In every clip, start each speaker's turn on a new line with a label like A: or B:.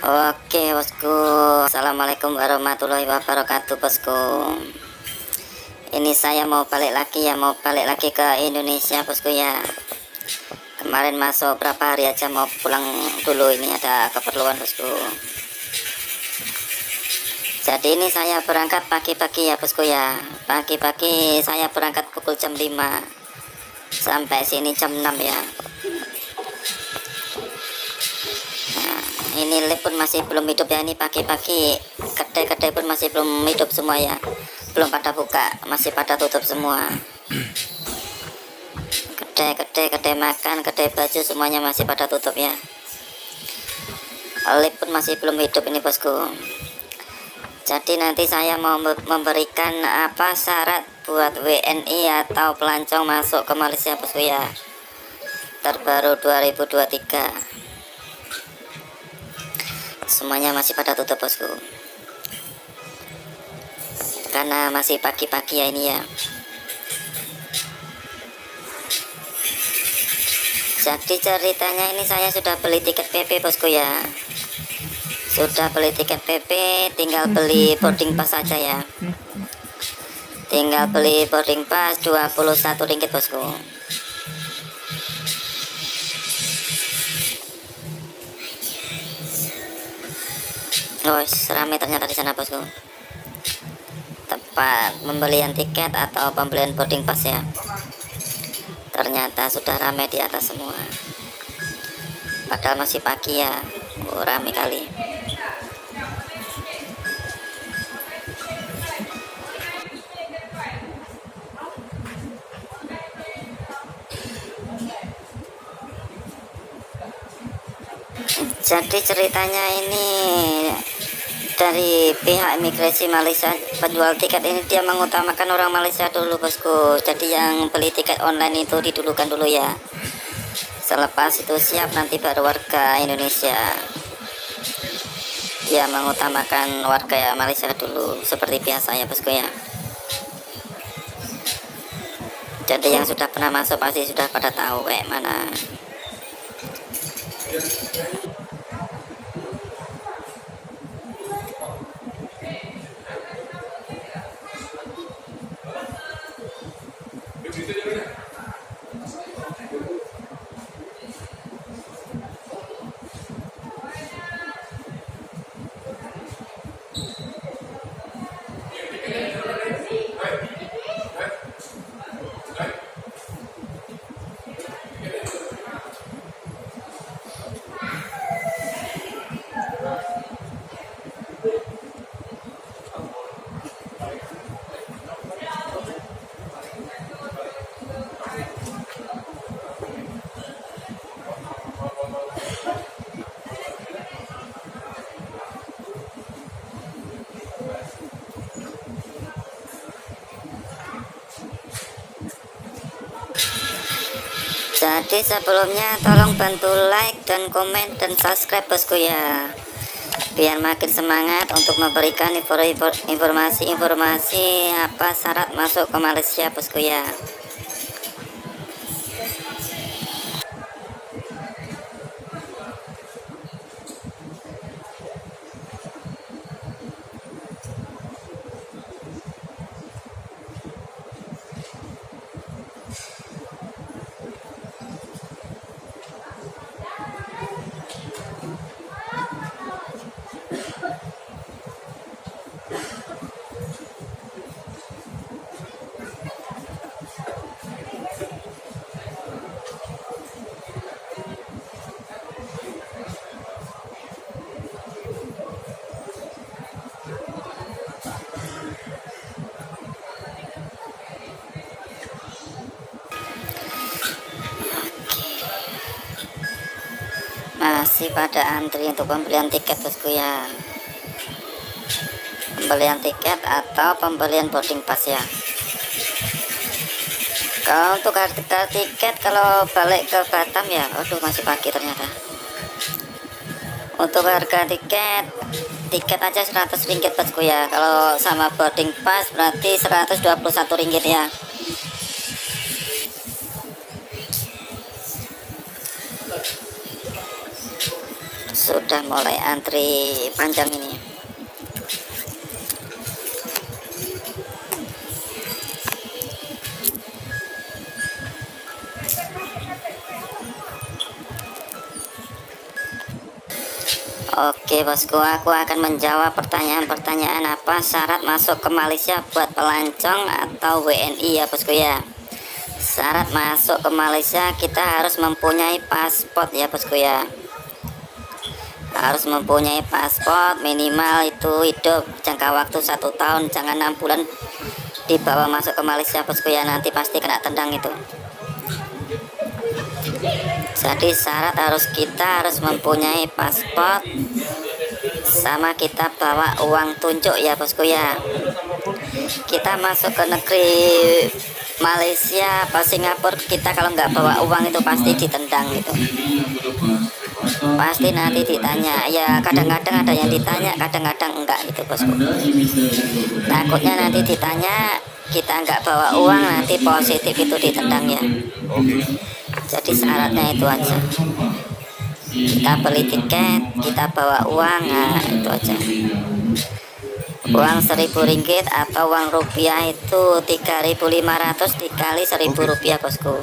A: Oke bosku. Assalamualaikum warahmatullahi wabarakatuh bosku. Ini saya mau balik lagi ya Mau balik lagi ke Indonesia bosku ya. Kemarin masuk berapa hari aja mau pulang dulu Ini ada keperluan bosku. Jadi ini saya berangkat pagi-pagi ya bosku ya. Pagi-pagi saya berangkat pukul jam 5 Sampai sini jam 6 ya ini lip pun masih belum hidup ya. Ini pagi-pagi kedai-kedai pun masih belum hidup semua ya. Belum pada buka masih pada tutup semua. Kedai-kedai kedai makan kedai baju semuanya masih pada tutup ya. Lip pun masih belum hidup ini bosku. Jadi nanti saya mau memberikan apa syarat buat WNI atau pelancong masuk ke Malaysia bosku ya. Terbaru 2023 semuanya masih pada tutup bosku. Karena masih pagi-pagi ya ini ya. Jadi ceritanya ini saya sudah beli tiket PP bosku ya. Sudah beli tiket PP tinggal beli boarding pass saja ya. Tinggal beli boarding pass 21 ringgit bosku Oh, ramai ternyata di sana bosku. Tempat pembelian tiket atau pembelian boarding pass ya. Ternyata sudah ramai di atas semua. Padahal masih pagi ya. Oh, ramai kali. jadi ceritanya ini dari pihak imigrasi Malaysia penjual tiket ini. Dia mengutamakan orang Malaysia dulu bosku. Jadi yang beli tiket online itu didulukan dulu ya. Selepas itu siap nanti baru warga Indonesia. Dia mengutamakan warga ya Malaysia dulu seperti biasa ya bosku ya. Jadi yang sudah pernah masuk pasti sudah pada tahu kayak mana jadi sebelumnya tolong bantu like dan komen dan subscribe bosku ya. Biar makin semangat untuk memberikan informasi-informasi apa syarat masuk ke Malaysia bosku ya masih pada antri untuk pembelian tiket bosku ya. Pembelian tiket atau pembelian boarding pass ya. Kalau untuk harga tiket kalau balik ke Batam ya aduh masih pagi ternyata. Untuk harga tiket tiket aja 100 ringgit bosku ya. Kalau sama boarding pass berarti 121 ringgit ya sudah mulai antri panjang ini Oke bosku, aku akan menjawab pertanyaan-pertanyaan apa syarat masuk ke Malaysia buat pelancong atau WNI ya bosku ya. Syarat masuk ke Malaysia kita harus mempunyai paspor ya bosku ya. Harus mempunyai paspor minimal itu hidup jangka waktu satu tahun, jangan enam bulan dibawa masuk ke Malaysia bosku ya nanti pasti kena tendang itu. Jadi syarat harus kita harus mempunyai paspor sama kita bawa uang tunjuk ya bosku ya. Kita masuk ke negeri Malaysia atau Singapura kita kalau nggak bawa uang itu pasti ditendang gitu. Pasti nanti ditanya. Ya kadang-kadang ada yang ditanya kadang-kadang enggak gitu bosku. Takutnya nanti ditanya kita nggak bawa uang nanti positif itu ditendang ya. Jadi syaratnya itu aja. Kita beli tiket kita bawa uang nah itu aja uang seribu ringgit atau uang rupiah itu 3500 dikali seribu rupiah bosku.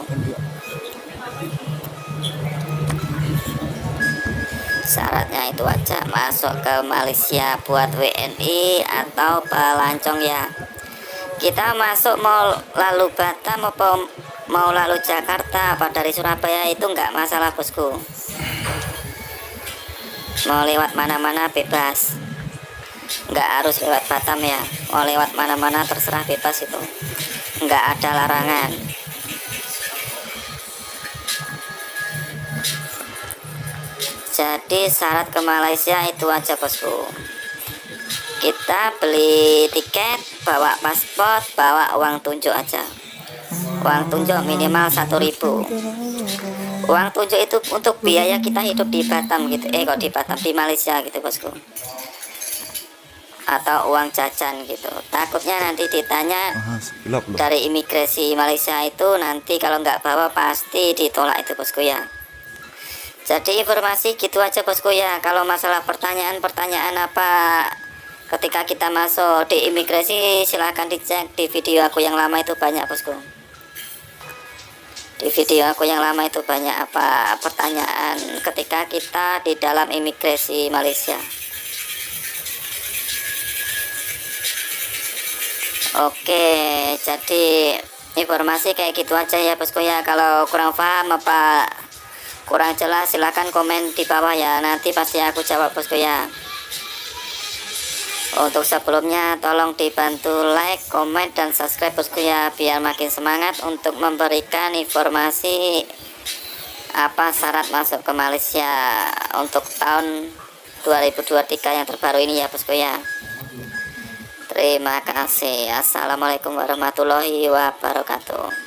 A: Syaratnya itu aja masuk ke Malaysia buat WNI atau pelancong ya. Kita masuk mau lalu Batam maupun mau lalu Jakarta apa dari Surabaya itu enggak masalah bosku. Mau lewat mana-mana bebas enggak harus lewat Batam ya. Mau lewat mana-mana terserah bebas itu. Enggak ada larangan. Jadi syarat ke Malaysia itu aja bosku. Kita beli tiket bawa paspor bawa uang tunjuk aja. Uang tunjuk minimal satu ribu. Uang tunjuk itu untuk biaya kita hidup di Batam gitu. Eh kok di Batam di Malaysia gitu bosku atau uang jajan gitu. Takutnya nanti ditanya dari imigrasi Malaysia itu nanti kalau nggak bawa pasti ditolak itu bosku ya. Jadi informasi gitu aja bosku ya. Kalau masalah pertanyaan-pertanyaan apa ketika kita masuk di imigrasi silahkan dicek di video aku yang lama itu banyak bosku. Di video aku yang lama itu banyak apa pertanyaan ketika kita di dalam imigrasi Malaysia Oke jadi informasi kayak gitu aja ya bosku ya. Kalau kurang paham apa kurang jelas silahkan komen di bawah ya. Nanti pasti aku jawab bosku ya. Untuk sebelumnya tolong dibantu like, komen, dan subscribe bosku ya biar makin semangat untuk memberikan informasi apa syarat masuk ke Malaysia untuk tahun 2023 yang terbaru ini ya bosku ya terima kasih. Assalamualaikum warahmatullahi wabarakatuh